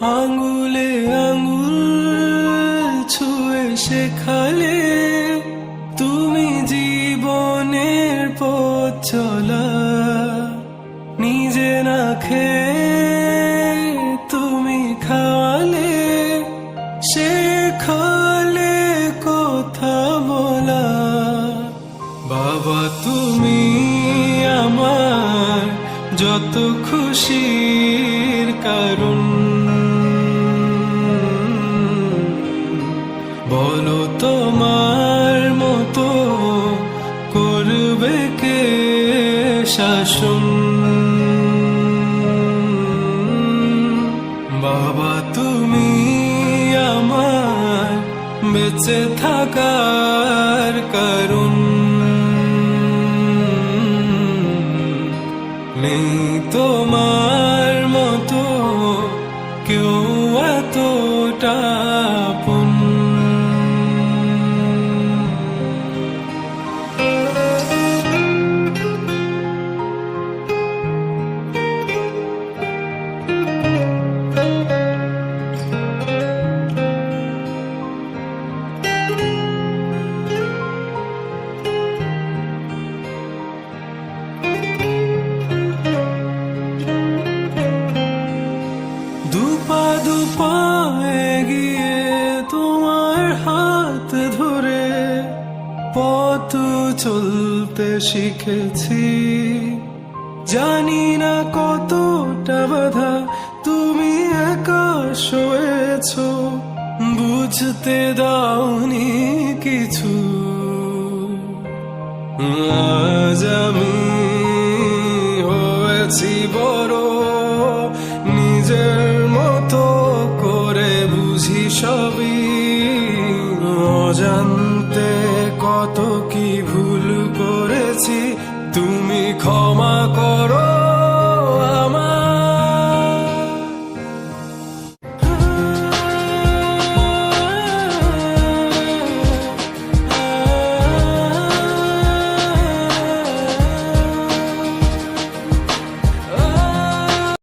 আঙুলে আঙুল ছুঁয়ে শেখালে তুমি জীবনের পথ চলা। নিজে না তুমি খাওয়ালে, শেখালে কথা বলা। বাবা, তুমি আমার যত খুশির কারণ। বলো তোমার মতো করবে কে শাসন? বাবা, তুমি আমার বেঁচে থাকার কারণ। নেই তোমার মতো কেউ এতটা দুপা এগিয়ে তোমার হাত ধরে পথ চলতে শিখেছি। জানি না কতটা বাধা তুমি একা শোয়েছ বুঝতে দাওনি কিছু। আজ আমি হয়েছি বড় সবই